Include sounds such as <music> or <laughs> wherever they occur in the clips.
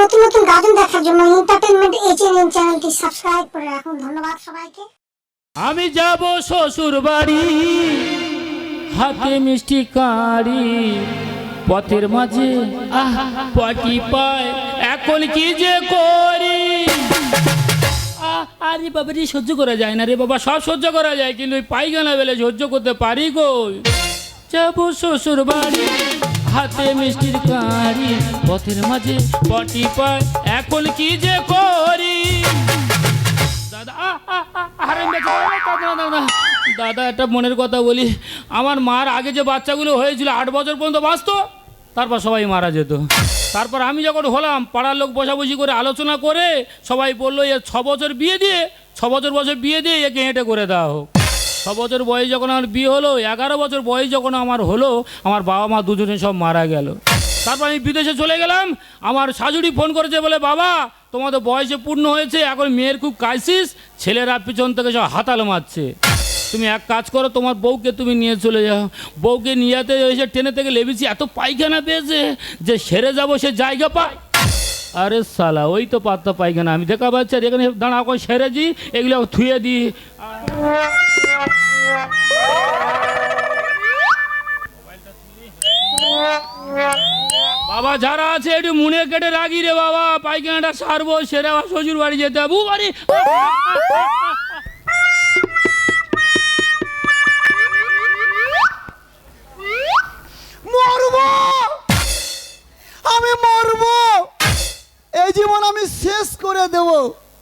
নতুন নতুন গাজন দেখার জন্য এন্টারটেনমেন্ট এইচএনএন চ্যানেলটি সাবস্ক্রাইব করে রাখুন। ধন্যবাদ সবাইকে। আমি যাব শ্বশুর বাড়ি, হাতে মিষ্টি কাঁড়ি, পথের মাঝে, আহ, পটি পায়, এখন কি যে করি? আরে বাবা, রে, সহ্য করা যায় না রে বাবা, সব সহ্য করা যায়, কিন্তু ওই পায়খানা বেলে সহ্য করতে পারি কই? যাব শ্বশুর বাড়ি হাতে মিষ্টির কাঁড়ি পথের মাঝে পটি পায়, এখন কি যে করি? দাদা। দাদা, একটা মনের কথা বলি। আমার মার আগে যে বাচ্চাগুলো হয়েছিল, আট বছর পর্যন্ত বাঁচতো, তারপর সবাই মারা যেত। তারপর আমি যখন হলাম, পাড়ার লোক বসাবসি করে আলোচনা করে সবাই বলল, এ ছ বছর বিয়ে দিয়ে, ছ বছর বছর বিয়ে দিয়ে একে হেঁটে করে দেওয়া হোক। ছ বছর বয়স যখন আমার বিয়ে হলো, এগারো বছর বয়স যখন আমার হলো, আমার বাবা মা দুজনে সব মারা গেল। তারপর আমি বিদেশে চলে গেলাম, আমার শাশুড়ি ফোন করেছে, বলে, বাবা, তোমাদের বয়সে পূর্ণ হয়েছে, এখন মেয়ের খুব ক্রাইসিস ছেলেরা পিছন থেকে সব হাতাল মারছে। তুমি এক কাজ করো, তোমার বউকে তুমি নিয়ে চলে যাও। বউকে নিয়ে যেতে এসে ট্রেনে থেকে লেবেছি, এত পায়খানা পেয়েছে যে সেরে যাব সে জায়গা পায়। আরে সালা, ওই তো পাত্তা পায়খানা। আমি দেখা পাচ্ছি আর এখানে দাঁড়া এখন সেরেছি এগুলো থুয়ে দিই বাবা, যারা আছে, একটু মুনে কেটে রাখি রে বাবা, পায়খানাটা সারবো, সেরে শ্বশুর বাড়ি যেতে হবে। বাড়ি।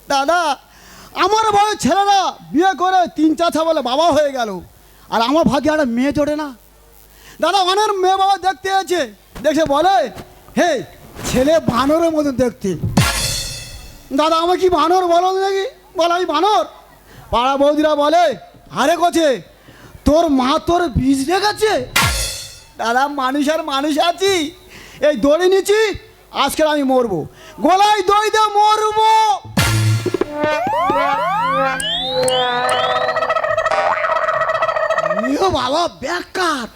দাদা, আমার বয়স ছেলেরা বিয়ে করে তিন চাছা বলে বাবা হয়ে গেল। আর আমার ভাগ্যে একটা মেয়ে জোটে না। দাদা, অনেক মেয়ে বাবা দেখতে আছে। দেখে বলে, হে, ছেলে বানরের মতো দেখতে। দাদা আমার কি বানর বলো দেখি বলে, আমি বানর। পাড়া বৌদিরা বলে, আরে কোছে তোর মা তোর বীজ রেখেছে? দাদা, মানুষ আর মানুষ আছি। এই দড়ি নিচ্ছি আজকে আমি মরবো। গলায় দই দিয়ে মরবো। নিও বাবা, বেকার।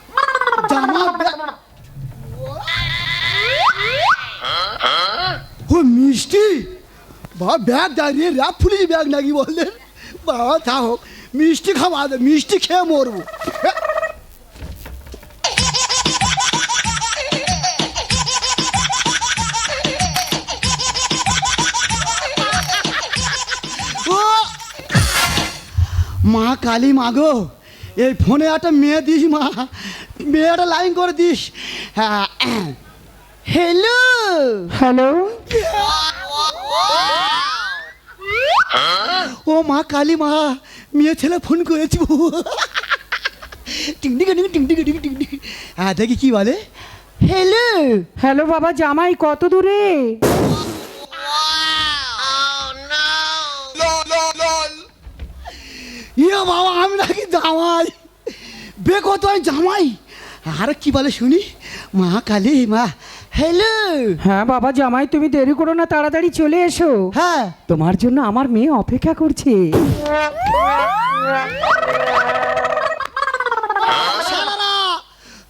জামা ও মিষ্টি। বাবা, ব্যাগ দাঁড়িয়ে র্যাপ ফুলিয়ে ব্যাগ নাকি বললেন? বাবা থাও মিষ্টি খাওয়া মিষ্টি খেয়ে মরবো। মা কালী মাগো এই ফোনে একটা মেয়ে দিস মা মেয়েটা লাইন করে দিস। হ্যাঁ, হ্যালো। হ্যালো। ও মা কালী মা মেয়ে ছেলে ফোন করেছি হ্যাঁ দেখি কি বলে। হ্যালো। হ্যালো বাবা জামাই কত দূরে? ইয়ে বাবা আমি নাকি জামাই। বেকো তো আমি জামাই। আর কি বলে শুনি? মা কালী মা। হ্যালো। হ্যাঁ বাবা জামাই তুমি দেরি করো না তাড়াতাড়ি চলে এসো। হ্যাঁ। তোমার জন্য আমার মেয়ে অপেক্ষা করছে।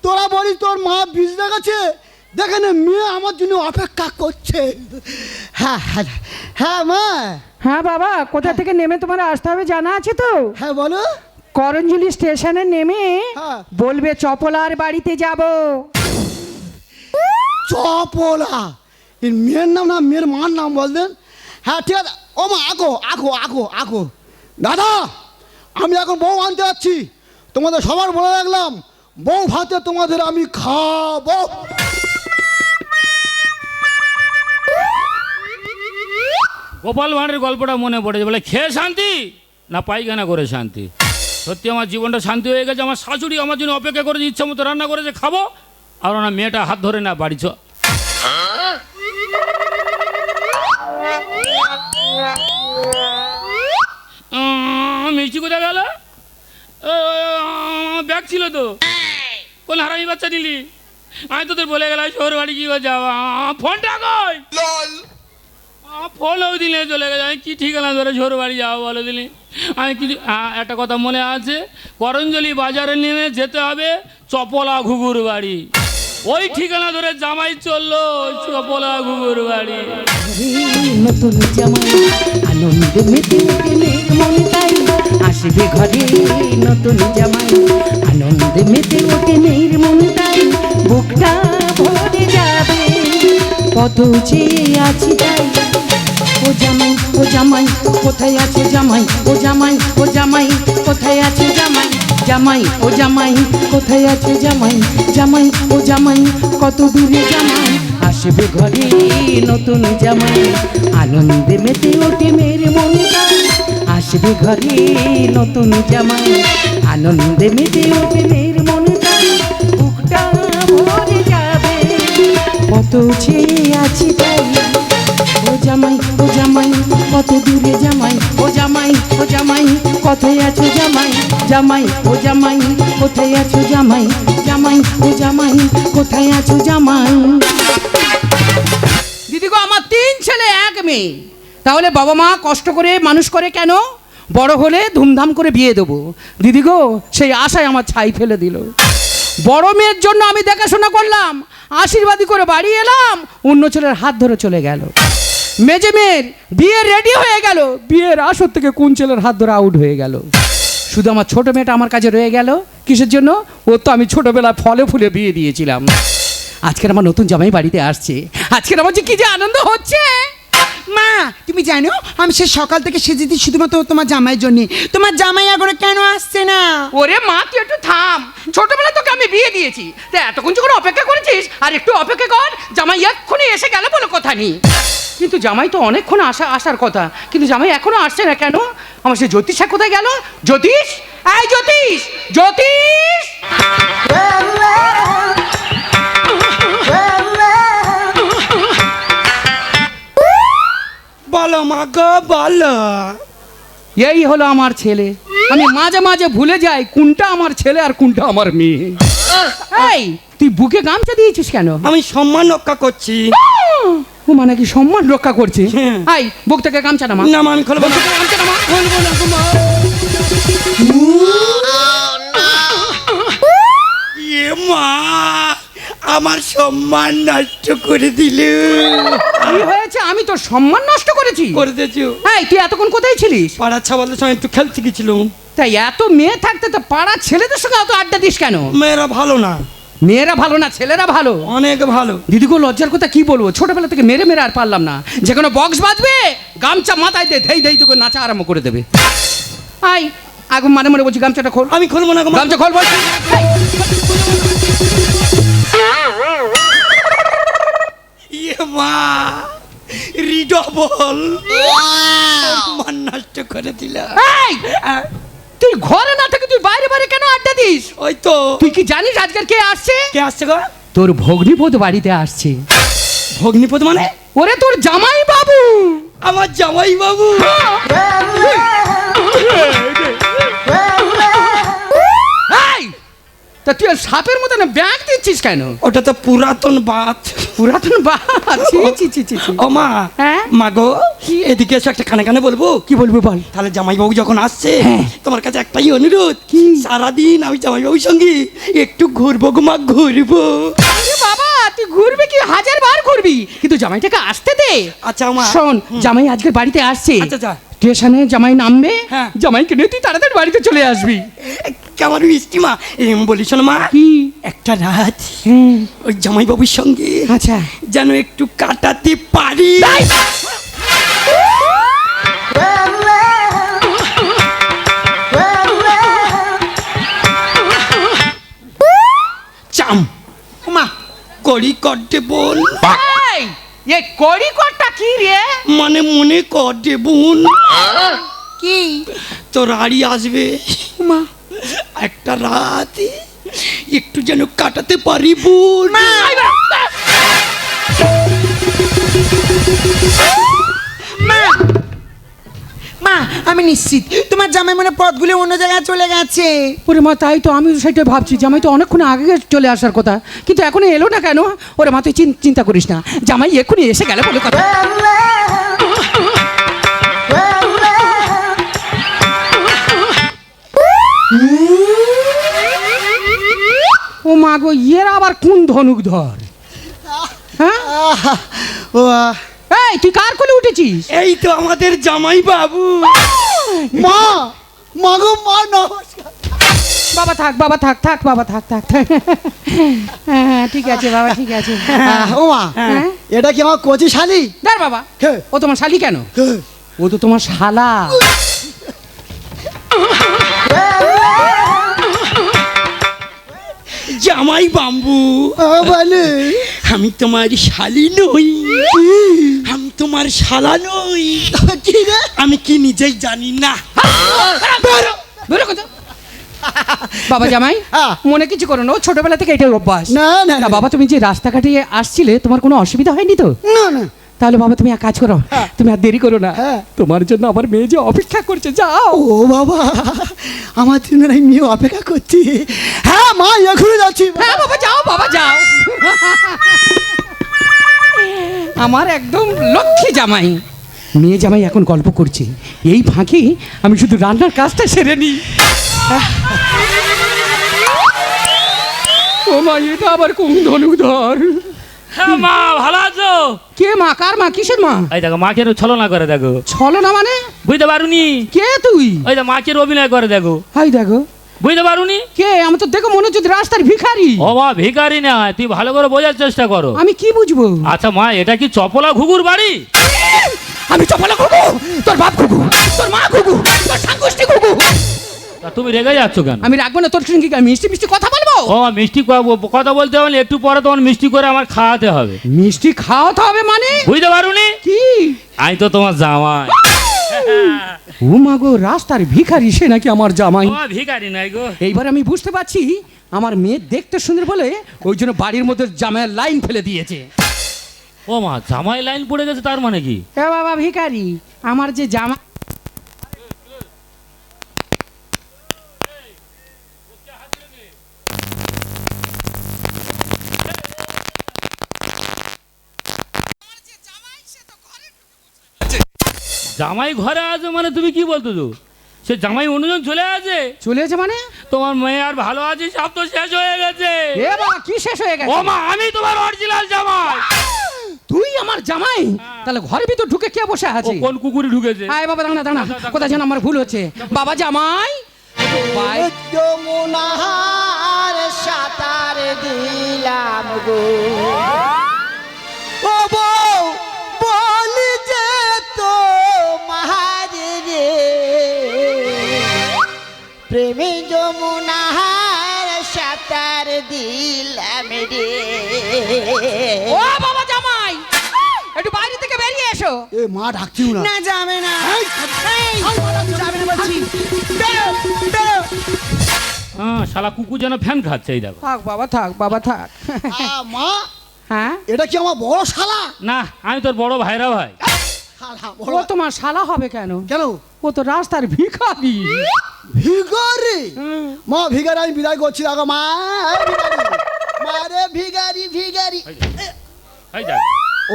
তোরা বলিস তোর মা বীজ দেখাচ্ছে দেখে না মেয়ে আমার জন্য অপেক্ষা করছে। হ্যাঁ হ্যাঁ হ্যাঁ মা। হ্যাঁ বাবা কোথা থেকে নেমে তোমার আসতে হবে জানা আছে তো? হ্যাঁ বলো। করঞ্জলি স্টেশনে নেমে হ্যাঁ। বলবে চপলার বাড়িতে যাব। চপলা? এর মেয়ের নাম না মেয়ের মার নাম বলতেন? হ্যাঁ ঠিক আছে। ও মা আগো আগো আগো আগো দাদা আমি এখন বউ আনতে যাচ্ছি। তোমাদের সবার বলে রাখলাম বউ ভাতে তোমাদের আমি খাব। গোপাল ভাঁড়ের গল্পটা মনে পড়েছে বলে, খেয়ে শান্তি না পায়খানা করে শান্তি? সত্যি আমার জীবনটা শান্তি হয়ে গেছে, আমার শাশুড়ি আমার জন্য অপেক্ষা করেছে, ইচ্ছা মতো রান্না করেছে, খাব। আর ওনার মেয়েটা হাত ধরে না, বাড়ি মিষ্টি কোথায় গেল? ব্যাগ ছিল তো। কোন হারামি বাচ্চা নিলি? আমি তোদের বলে গেলাম, শহর বাড়ি কি যাওয়া ফোনটা কই? ফোনও দিলে চলে গেছে। আমি কি ঠিকানা ধরে ঝোর বাড়ি যাব বলে দিলি আমি কিছু একটা কথা মনে আছে? করঞ্জলি বাজারে নেমে যেতে হবে চপলা ঘুঘুর বাড়ি। ওই ঠিকানা ধরে জামাই চলল চপলা ঘুঘুর বাড়ি। নতুন জামাই আসবে ঘরে নতুন জামাই, আনন্দে মেতে বুকটা ভরে যাবে, কত চেয়ে আছি তাই। ও জামাই ও জামাই, কোথায় আছে জামাই? ও জামাই ও জামাই, কোথায় আছে জামাই? জামাই, ও জামাই, কোথায় আছে জামাই? জামাই, ও জামাই, কত দূরে জামাই? আসবে ঘরে নতুন জামাই। আনন্দে মেতে ওঠে মেরে মনটা আসবে ঘরে নতুন জামাই। আনন্দে মেতে ওঠে মেয়ের মনটা বুকটা ভরে যাবে। কত চেয়ে আছি তাই। ও জামাই কত দূরে জামাই, ও জামাই ও জামাই, কোথায় আছো জামাই? জামাই, ও জামাই, কোথায় আছো জামাই? জামাই, ও জামাই, কোথায় আছো জামাই? দিদি গো, আমার তিন ছেলে, এক মেয়ে। তাহলে বাবা মা কষ্ট করে, মানুষ করে কেন? বড় হলে ধুমধাম করে বিয়ে দেবো। দিদি গো, সেই আশায় আমার ছাই ফেলে দিল। বড় মেয়ের জন্য আমি দেখাশোনা করলাম আশীর্বাদী করে বাড়ি এলাম, অন্য ছেলের হাত ধরে চলে গেল। মেজে মেয়ের বিয়ে রেডি হয়ে গেল। বিয়ের আসর থেকে কোন ছেলের হাত ধরে আউট হয়ে গেল? শুধু আমার ছোট মেয়েটা আমার কাছে রয়ে গেল? কিসের জন্য? ও তো আমি ছোটবেলায় ফলে ফুলে বিয়ে দিয়েছিলাম। আজকের আমার নতুন জামাই বাড়িতে আসছে। আজকের আমার যে কি যে আনন্দ হচ্ছে! মা তুমি জানো আমি সে সকাল থেকে সে সেজেছি শুধুমাত্র তোমার জামাইয়ের জন্য। তোমার জামাই আগরে কেন আসছে না? ওরে মা তুই একটু থাম। ছোটবেলায় তোকে আমি বিয়ে দিয়েছি। তা এতক্ষণ যখন অপেক্ষা করেছিস আর একটু অপেক্ষা কর জামাই এক্ষুনি এসে গেল বলে কথা নেই। কিন্তু জামাই তো অনেকক্ষণ আসা আসার কথা। কিন্তু জামাই এখনও আসছে না কেন? আমার সে জ্যোতিষা কোথায় গেল? জ্যোতিষ? এই জ্যোতিষ! জ্যোতিষ! বলো মা গো বলো। এই হলো আমার ছেলে। আমি মাঝে মাঝে ভুলে যাই কোনটা আমার ছেলে আর কোনটা আমার মেয়ে। এই তুই বুকে গামছা দিয়েছিস কেন? আমি সম্মান রক্ষা করছি। ও মানে কি সম্মান রক্ষা করছে? হ্যাঁ। আই বুক থেকে গামছা নামা। না মা আমি খুলবো না। গামছা নামা। খুলবো না। এ মা। আমার সম্মান নষ্ট করে দিলে। কি হয়েছে? আমি তোর সম্মান নষ্ট করেছি? করে দিয়েছ এই তুই এতক্ষণ কোথায় ছিলিস? পাড়া ছাবাদের সঙ্গে একটু খেলতে গেছিলাম। তাই এত মেয়ে থাকতে তো পাড়ার ছেলেদের সঙ্গে অত আড্ডা দিস কেন? মেয়েরা ভালো না। মেয়েরা ভালো না ছেলেরা ভালো। অনেক ভালো। দিদিগো লজ্জার কথা কি বলব? ছোটবেলা থেকে মেরে মেরে আর পারলাম না। যে কোনো বক্স বাজবে গামছা মাথায় দে ধেই ধেই তোকে নাচা আরম্ভ করে দেবে। আই আগে মানে মনে বলছি গামছাটা খোল। আমি খুলবো না। গামছা খোল বলছি। ইয়ে মা রিডবল। সম্মান নষ্ট করে দিলা। তুই ঘরে না থেকে তুই বাইরে বাইরে কেন আড্ডা দিস? ওই তো। তুই কি জানিস আজকের কে আসছে? কে আসছে গো? তোর ভগ্নিপদ বাড়িতে আসছে। ভগ্নিপদ মানে? ওরে তোর জামাই বাবু আমার জামাই বাবু তা তুই সাপের মতো না ব্যাগ দিচ্ছিস কেন? ওটা তো পুরাতন বাত পুরাতন বাবা ছি ছি ছি। ও মা হ্যাঁ? মা গো এদিকে এসে একটা কানে কানে বলব। কি বলবি বল? তাহলে জামাই বাবু যখন আসছে হ্যাঁ। তোমার কাছে একটাই অনুরোধ কি? সারাদিন আমি জামাই বাবুর সঙ্গে একটু ঘুরবো গো মা ঘুরবো। বাবা তুই ঘুরবি কি? হাজার বার ঘুরবি। কিন্তু জামাইটাকে আসতে দে। আচ্ছা মা। শোন জামাই আজকে বাড়িতে আসছে। আচ্ছা, আচ্ছা। স্টেশনে জামাই নামবে হ্যাঁ। জামাইকে নিয়ে তুই তাড়াতাড়ি বাড়িতে চলে আসবি। কেমন মিষ্টি মা? এম বলি শোনো মা কি? একটা রাত ওই জামাই বাবুর সঙ্গে আচ্ছা। যেন একটু কাটাতে পারি। চাম। মা। করি করতে বল এই, এ কড়ি কটটা কি রে? মানে মনে করতে বোন। কি? তোর আড়ি আসবে। মা। একটা রাত একটু যেন কাটাতে পারি বোন। মা। আমি নিশ্চিত। তোমার জামাই মনে পথগুলো অন্য জায়গায় চলে গেছে। ওরে মা তাই তো আমি সেটা ভাবছি। জামাই তো অনেকক্ষণ আগে চলে আসার কথা। কিন্তু এখনও এলো না কেন? ওরে মা তুই চিন- চিন্তা করিস না। জামাই এক্ষুনি এসে গেলে বলে কথা। ও মা মা গো ইয়ের আবার কোন ধনুক ধর? হ্যাঁ? ও এই তুই কার কোলে উঠেছিস? এই তো আমাদের জামাই বাবু। মা মা গো মা নমস্কার। বাবা থাক বাবা থাক থাক বাবা থাক থাক। থাক। হ্যাঁ হ্যাঁ, ঠিক আছে বাবা ঠিক আছে। আহ, ও মা হ্যাঁ? এটা কি আমার কচি শালি? দাঁড় বাবা কে? ও তোমার শালি কেন? ও তো তোমার শালা। জামাই বাম্বু। বলে আমি তোমার শালি নই। আমি তোমার শালা নই। রে? আমি কি নিজেই জানি না। বেরো। কোথাও। বাবা জামাই হ্যাঁ। মনে কিছু করো না ও ছোটবেলা থেকে এটাই অভ্যাস। না না। না বাবা তুমি যে রাস্তাঘাটে আসছিলে তোমার কোনো অসুবিধা হয়নি তো? না না। তাহলে বাবা তুমি এক কাজ করো তুমি আর দেরি করো না। হ্যাঁ। তোমার জন্য আমার মেয়ে যে অপেক্ষা করছে যাও। ও বাবা আমার জন্য এই মেয়ে অপেক্ষা করছি। হ্যাঁ মা এখনই যাচ্ছি। হ্যাঁ বাবা যাও বাবা যাও। আমার একদম লক্ষ্মী জামাই। মেয়ে জামাই এখন গল্প করছে। এই ফাঁকি আমি শুধু রান্নার কাজটা সেরে নিই। ও মা এটা আবার কোন ধনুক ধর হ্যাঁ মা ভালো আছো? কে মা? কার মা? কিসের মা? এই দেখো মাকে ছলো না করে দেখো। ছলো না মানে? বুঝতে পারুনি? কে তুই? ওই তো মাকে অভিনয় করে দেখো। হাই দেখো। বুঝতে পারুনি? কে? আমি তো দেখো মনে হচ্ছে রাস্তার ভিখারি। ও মা ভিকারি না তুই ভালো করে বোঝার চেষ্টা করো। আমি কি বুঝব? আচ্ছা মা এটা কি চপলা ঘুঘুর বাড়ি? আমি চপলা ঘুঘু তোর বাপ ঘুঘু তোর মা ঘুঘু তোর সাংগোষ্ঠী ঘুঘু। তুমি রেগে যাচ্ছ কেন? আমি রাখব না তোর সঙ্গে মিষ্টি মিষ্টি কথা বলব? ও মিষ্টি কথা বলতে হবে একটু পরে তোমার মিষ্টি করে আমার খাওয়াতে হবে। মিষ্টি খাওয়াতে হবে মানে? বুঝতে পারুনি? কি? আমি তো তোমার জামাই। ও মা গো রাস্তার ভিখারি সে নাকি আমার জামাই? ভিখারি নাই গো। এইবার আমি বুঝতে পারছি আমার মেয়ে দেখতে সুন্দর বলে ওই জন্য বাড়ির মধ্যে জামাইয়ের লাইন ফেলে দিয়েছে। ও মা জামাই লাইন পড়ে গেছে তার মানে কি? এ বাবা ভিখারি আমার যে জামা জামাই ঘরে আছে মানে তুমি কি বলতো তো সে জামাই অন্যজন চলে আছে চলে আছে মানে? তোমার মেয়ে আর ভালো আছে সব তো শেষ হয়ে গেছে। এ বাবা কি শেষ হয়ে গেছে? ও মা আমি তোমার অরিজিনাল জামাই। তুই আমার জামাই? তাহলে ঘরের ভিতর ঢুকে কে বসে আছে? কোন কুকুরি ঢুকেছে? আয় বাবা দাঁড়া দাঁড়া কোথায় যেন আমার ভুল হচ্ছে। বাবা জামাই? বাই যমুনাহার সাঁতার দিলাম গো। ও বাবা জামাই একটু বাইরে থেকে বেরিয়ে এসো। এ মা ডাকছিও না। না যাবে না। এই, যাবে না বলছি। বেরো বেরো হ্যাঁ শালা কুকুর যেন ফ্যান খাচ্ছে এই দেখো। থাক বাবা থাক বাবা থাক। মা হ্যাঁ? এটা কি আমার বড় শালা? না আমি তোর বড় ভাইরা ভাই। ও বড় তোমার শালা হবে কেন? কেন? ও তো রাস্তার ভিখারি। ভিগারি মা ভিগারি আমি বিদায় করছি। দেখো মা ভিখারি। ভিগারি ভিগারি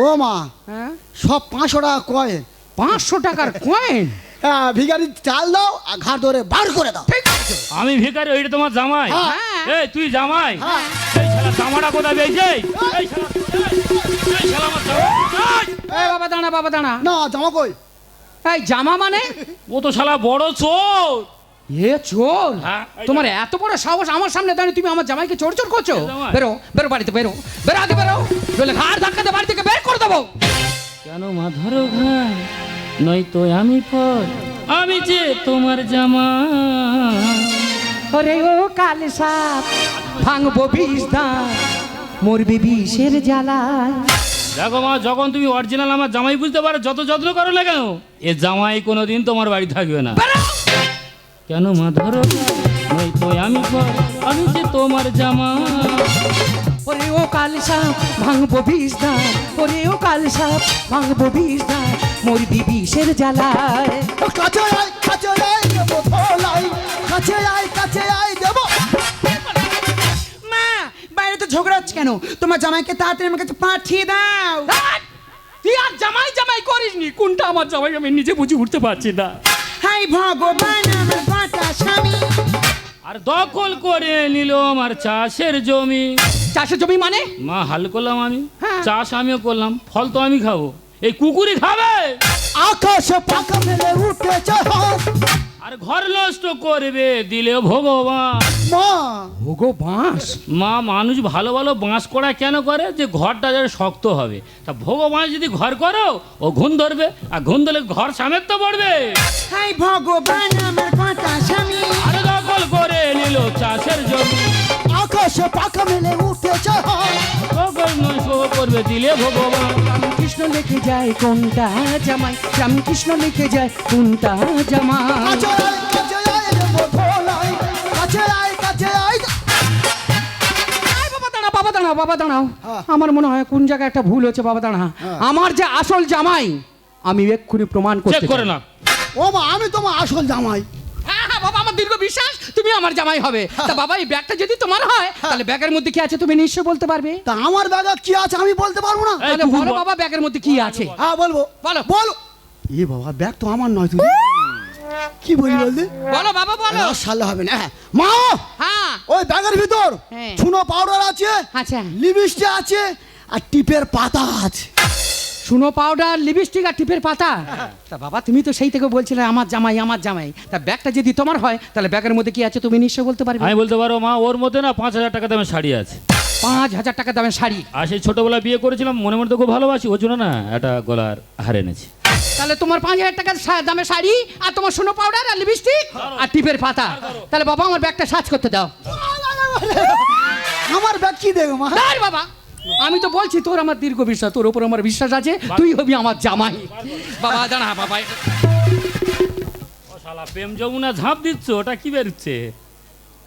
ও মা হ্যাঁ? সব পাঁচশো টাকা কয়েন। পাঁচশো টাকার কয়েন? হ্যাঁ ভিখারি চাল দাও আর ঘাট ধরে বার করে দাও। আমি ভিখারি ওইটা তোমার জামাই। হ্যাঁ। এই তুই জামাই? হ্যাঁ। এই শালা জামাটা কোথায় পেয়েছে? এই শালা এই শালা আমার জামা এই! এই বাবা দাঁড়া বাবা দাঁড়া। না জামা কই? এই জামা মানে? ও তো শালা বড় চোর। এ চোর! হ্যাঁ, তোমার এত বড় সাহস আমার সামনে দাঁড়িয়ে তুমি আমার জামাইকে চোর চোর করছ? বেরো বেরো বাড়িতে বেরো বেরো আগে বেরো। বলে ঘাড় ধাক্কাতে বাড়ি থেকে বের করে দেবো। কেন মা ধরো ঘাই নয়তো আমি পর আমি যে তোমার জামা। ওরে ও কাল সাপ ভাঙবো বিষ দাঁত মরবি বিষের জ্বালায়। দেখো মা যখন তুমি অরিজিনাল আমার জামাই বুঝতে পারো যত যত্ন করো না কেন এ জামাই কোনোদিন তোমার বাড়ি থাকবে না। কেন মা ধরো নয়তো আমি পর আমি যে তোমার জামা। ওরে ও কাল সাপ ভাঙবো বিষ দাঁত ওরে ও কাল সাপ ভাঙবো বিষ দাঁত মরবি বিষের জ্বালায়। কাছে আয় কাছে আয় দেবো ধোলাই কাছে আয় কাছে আয় দেবো। মা বাইরে তো ঝগড়া হচ্ছে কেন? তোমার জামাইকে তাড়াতাড়ি আমার কাছে পাঠিয়ে দাও! তুই আর জামাই জামাই করিসনি কোনটা আমার জামাই আমি নিজে বুঝে উঠতে পারছি না। হাই ভগবান আমার বাঁচা স্বামী আর দখল করে নিল আমার চাষের জমি। চাষের জমি মানে? মা হাল করলাম আমি। হ্যাঁ। চাষ আমিও করলাম ফল তো আমি খাব। এই কুকুরই খাবে! আকাশে পাখা মেলে উঠেছে আর ঘর নষ্ট করবে দিলে ভগবান। মা। ওগো বাঁশ মা মানুষ ভালো ভালো বাঁশ করা কেন করে? যে ঘরটা যেন শক্ত হবে। তা ভগবান যদি ঘর করো ও ঘুম ধরবে আর ঘুম ধরলে ঘর সামের তো পড়বে হাই ভগবান আমার কথা স্বামী। আর দখল করে নিল চাষের জমি। আকাশে পাকা মেলে উঠেছে করবে দিলে ভগবান। রামকৃষ্ণ লিখে যায় কোনটা জামাই? রামকৃষ্ণ লিখে যায় কোনটা জামাই? কাছে কাছে আয় রে বোধলাই কাছে আয় কাছে আয়। আয় বাবা দাঁড়াও বাবা দাঁড়াও বাবা দাঁড়াও। হ্যাঁ। আমার মনে হয় কোন জায়গায় একটা ভুল হচ্ছে বাবা দাঁড়া আমার যে আসল জামাই আমি এক্ষুনি প্রমাণ চেক করতে করে না। ও মা আমি তোমার আসল জামাই। দীর্ঘ বিশ্বাস তুমি আমার জামাই হবে। তা বাবা এই ব্যাগটা যদি তোমার হয় তাহলে ব্যাগের মধ্যে কি আছে তুমি নিশ্চয় বলতে পারবে? তা আমার ব্যাগে কি আছে আমি বলতে পারব না? তাহলে বলো বাবা ব্যাগের মধ্যে কি আছে? হ্যাঁ বলব। বলো। বলো। এ বাবা ব্যাগ তো আমার নয় তুই। কি বলি বলতে বলো বাবা বলো। সালে হবে না হ্যাঁ। মা! হ্যাঁ। ওই ব্যাগের ভিতর হ্যাঁ। চুনো পাউডার আছে আচ্ছা। লিপস্টিক আছে আর টিপের পাতা আছে। শুনো পাউডার লিপস্টিক আর টিপের পাতা। তা বাবা তুমি তো সেই থেকে বলছিলে আমার জামাই আমার জামাই। তা ব্যাগটা যদি তোমার হয় তাহলে ব্যাগের মধ্যে কি আছে তুমি নিশ্চয় বলতে পারবে? আমি বলতে পারো মা ওর মধ্যে না পাঁচ হাজার টাকা দামের শাড়ি আছে। পাঁচ হাজার টাকা দামের শাড়ি। আর সেই ছোটবেলা বিয়ে করেছিলাম মনে মনে তো খুব ভালোবাসি ওর জন্য না একটা গলার হার এনেছি। তাহলে তোমার পাঁচ হাজার টাকার দামের শাড়ি আর তোমার শুনো পাউডার আর লিপস্টিক আর টিপের পাতা। তাহলে বাবা আমার ব্যাগটা সাজ করতে দাও। আমার ব্যাগ কি দেবো মা? দাঁড় বাবা। আমি তো বলছি তোর আমার দীর্ঘ বিশ্বাস তোর উপর আমার বিশ্বাস আছে তুই হবি আমার জামাই। বাবা দাঁড়া বাবা শালা প্রেম যমুনা ঝাঁপ দিচ্ছ ওটা কি বেরোচ্ছে?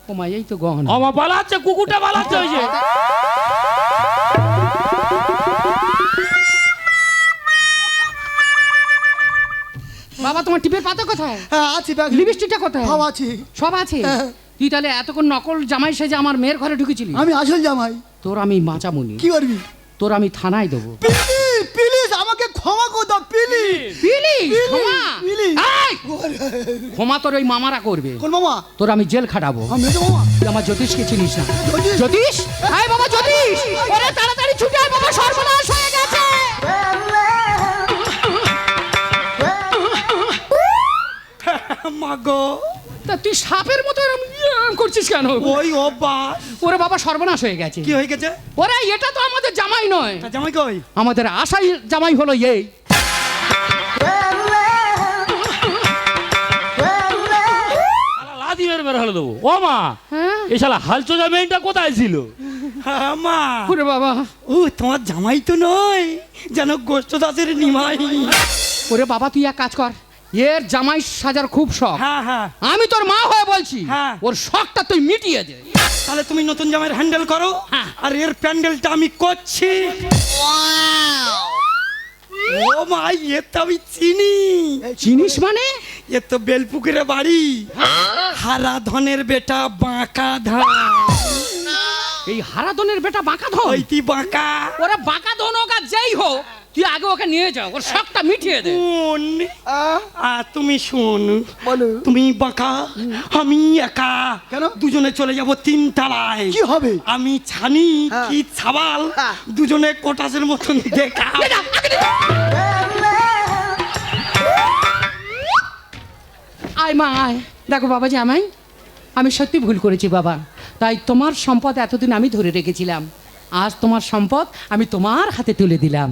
ও মা এই তো গহনা। আমা পালাচ্ছে কুকুরটা পালাচ্ছে ওই যে। বাবা তোমার টিপের পাতা কোথায়? হ্যাঁ আছে ব্যাগ লিপস্টিকটা কোথায়? সব আছে। সব আছে? হ্যাঁ। তুই তাহলে এতক্ষণ নকল জামাই সেজে আমার মেয়ের ঘরে ঢুকেছিলি? আমি আসল জামাই। তোর আমি মাচামুনি কি করবি? তোর আমি থানায় দেবো। প্লিজ প্লিজ আমাকে ক্ষমা করে দাও প্লিজ। পিলি ক্ষমা। এই! ক্ষমা তোর ওই মামারা করবে। কোন মামা? তোর আমি জেল খাটাবো। আমি মেজো মামা। তুই আমার জ্যোতিষকে চিনিস না। জ্যোতিষ? জ্যোতিষ? আয় বাবা জ্যোতিষ! ওরে তাড়াতাড়ি ছুটে আয় বাবা সর্বনাশ হয়ে গেছে। <laughs> মাগো তা তুই সাপের মতো এরম ইয়ে করছিস কেন? ওই অভ্যাস। ওরে বাবা সর্বনাশ হয়ে গেছে। কি হয়ে গেছে? ওরে এটা তো আমাদের জামাই নয়। জামাই কই? আমাদের আশাই জামাই হলো এই। মেরে মেরে হলে দেবো। ও মা হ্যাঁ? এই শালা হালচোজা মেয়েটা কোথায় ছিল? হ্যাঁ, মা। ওরে বাবা। ও তোমার জামাই তো নয় যেন গোষ্ঠ দাসের নিমাই। ওরে বাবা তুই এক কাজ কর। এর জামাই সাজার খুব শখ। হ্যাঁ হ্যাঁ। আমি তোর মা হয়ে বলছি হ্যাঁ। ওর শখটা তুই মিটিয়ে দে। তাহলে তুমি নতুন জামাইয়ের হ্যান্ডেল করো হ্যাঁ। আর এর প্যান্ডেলটা আমি করছি। ও মা এ তো আমি চিনি। চিনিস মানে? এ তো বেলপুকুরে বাড়ি। হারা ধনের বেটা বাঁকা ধান। এই হারাদনের বেটা বাঁকা ধন? ওইটি বাঁকা। ওরা বাঁকা ধন হোক আর যেই হোক তুই আগে ওকে নিয়ে যাও ওর শখটা মিটিয়ে দে। শুন। আ, তুমি শুন। বলো। তুমি বাঁকা আমি একা। কেন? দুজনে চলে যাব তিন তালায়। কি হবে? আমি ছানি হ্যাঁ। কি ছাবাল। দুজনে কোটাসের মতন দেখা। আয় মা আয়। দেখো বাবা জামাই আমি সত্যি ভুল করেছি বাবা। তাই তোমার সম্পদ এতদিন আমি ধরে রেখেছিলাম। আজ তোমার সম্পদ আমি তোমার হাতে তুলে দিলাম।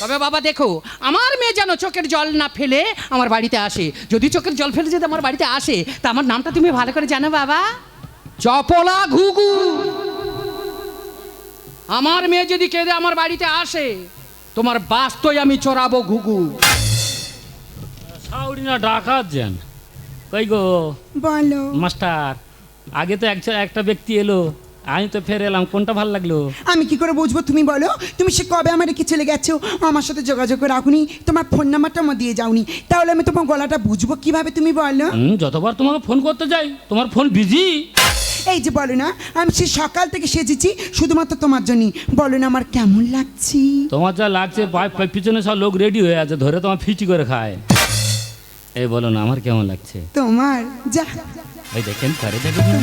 তবে বাবা দেখো আমার মেয়ে যেন চোখের জল না ফেলে আমার বাড়িতে আসে। যদি চোখের জল ফেলে যদি আমার বাড়িতে আসে তা আমার নামটা তুমি ভালো করে জানো বাবা? চপলা ঘুঘু। আমার মেয়ে যদি কেঁদে আমার বাড়িতে আসে তোমার বাস্তই আমি চড়াবো ঘুঘু। সাউরি না ডাকাত যেন। কই গো? বলো। মাস্টার আগে তো একজন একটা ব্যক্তি এলো। আমি তো ফের এলাম কোনটা ভালো লাগল? আমি কি করে বুঝব তুমি বলো? তুমি সে কবে আমার রেখে চলে গেছো? আমার সাথে যোগাযোগ রাখুনি। তোমার ফোন নাম্বারটা আমার দিয়ে যাওনি। তাহলে আমি তোমার গলাটা বুঝব কীভাবে তুমি বলো? যতবার তোমাকে ফোন করতে যাই তোমার ফোন বিজি এই যে বলো না আমি সে সকাল থেকে সেজেছি শুধুমাত্র তোমার জন্য বলো না আমার কেমন লাগছে? তোমার যা লাগছে পিছনে সব লোক রেডি হয়ে আছে ধরে তোমার ফিচি করে খায়। এই বলো না আমার কেমন লাগছে? তোমার যা। ওই দেখেন কারে দেখেন।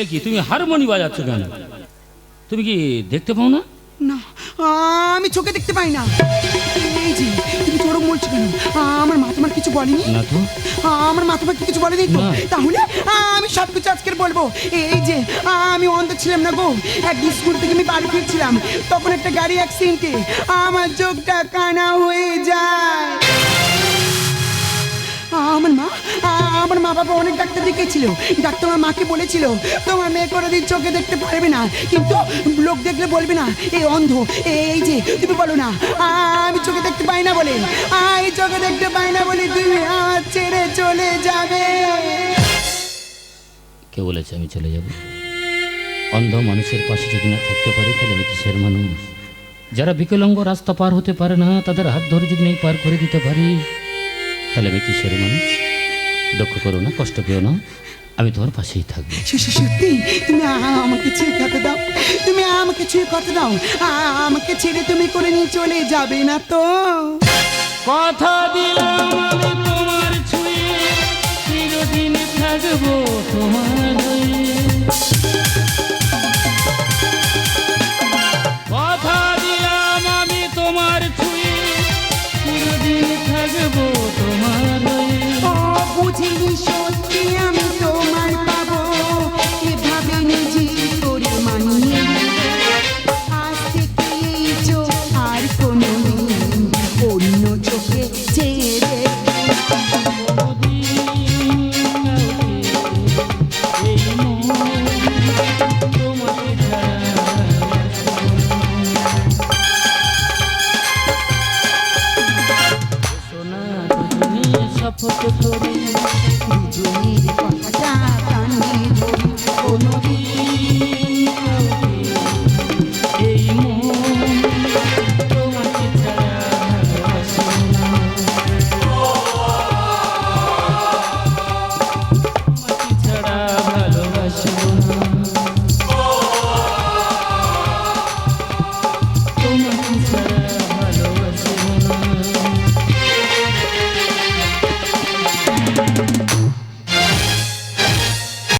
এ কি, তুমি হারমোনি বাজাচ্ছ কেন? তুমি কি দেখতে পাও না? না। আমি চোখে দেখতে পাই না। এই যে তুমি চোরক বলছো কেন? আমার মা তোমার কিছু বলেনি? না তো। আমার মা তোমাকে কিছু বলেনি তো। তাহলে আমি সব কিছু আজকের বলব। এই যে আমি অন্ধ ছিলাম না গো। একদিন স্কুল থেকে আমি বাড়ি ফিরছিলাম। তখন একটা গাড়ি অ্যাক্সিডেন্টে আমার চোখটা কানা হয়ে যায়। মা বাবা অনেক ডাক্তার দেখিয়েছিল। ডাক্তার আমার মাকে বলেছিল, তোমার মেয়ে কোনোদিন চোখে দেখতে পারবে না, কিন্তু লোক দেখলে বলবে না এই অন্ধ এই যে, তুমি বলো না, আমি চোখে দেখতে পাই না বলে আমি চোখে দেখতে পাই না বলে তুমি আমার ছেড়ে চলে যাবে। কে বলেছে আমি চলে যাব? অন্ধ মানুষের পাশে যদি না থাকতে পারে, তাহলে আমি কিসের মানুষ? যারা বিকলাঙ্গ রাস্তা পার হতে পারে না, তাদের হাত ধরে যদি পার করে দিতে পারি, তাহলে আমি কিসের মানুষ? দুঃখ করো না কষ্ট পেও না। আমি তোমার পাশেই থাকব। সত্যি? তুমি আমাকে ছেড়ে কথা দাও। তুমি আমাকে ছেড়ে কথা দাও। আমাকে ছেড়ে তুমি করে নিয়ে চলে যাবে না তো। কথা দিলাম আমি তোমার ছুঁয়ে। চিরদিন থাকব তোমার হয়ে।